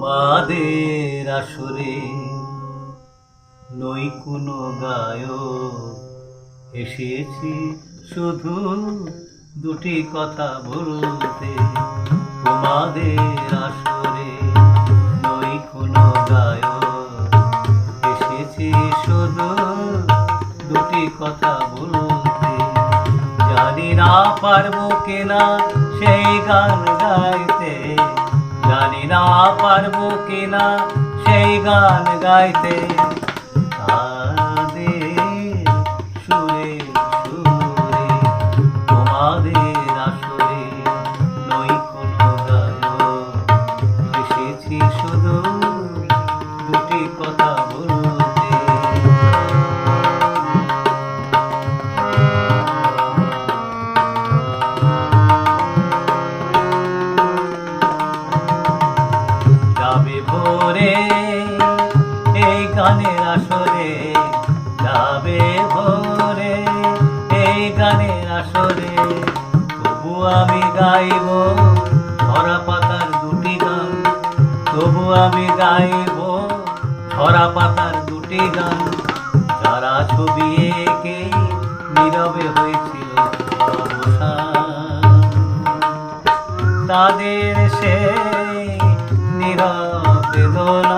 তোমাদের আসরে নই কোনো গায়ক এসেছি শুধু দুটি কথা বলতে। তোমাদের আসরে নই কোনো গায়ক এসেছি শুধু দুটি কথা বলতে। জানি না পারব কিনা সেই গান গাইতে। জানি না পারব কিনা সেই গান গাইতে যাবে ভোরে, এই গানের আসরে তবু আমি গাইব ধরা পাতার দুটি গান। তবু আমি গাইব ধরা পাতার দুটি গান। যারা ছবি এঁকে নীরবে হয়েছিল তাদের সে নীরবে দোলা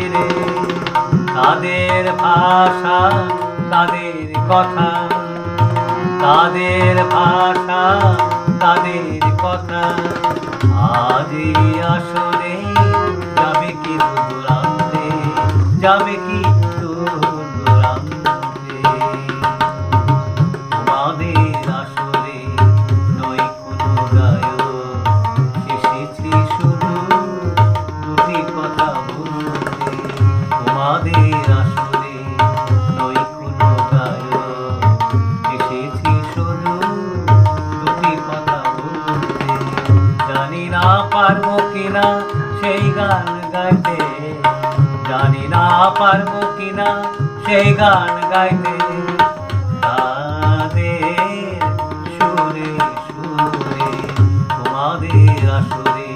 তাদের ভাষা, তাদের কথা। তাদের ভাষা, তাদের কথা। আজ আসরে যাবে কি দূরান্তে যাবে কি পারব কিনা সেই গান গাইতে। জানি না পারব কিনা সেই গান গাইতে। তাদের সুরে সুরে, তোমাদের আসরে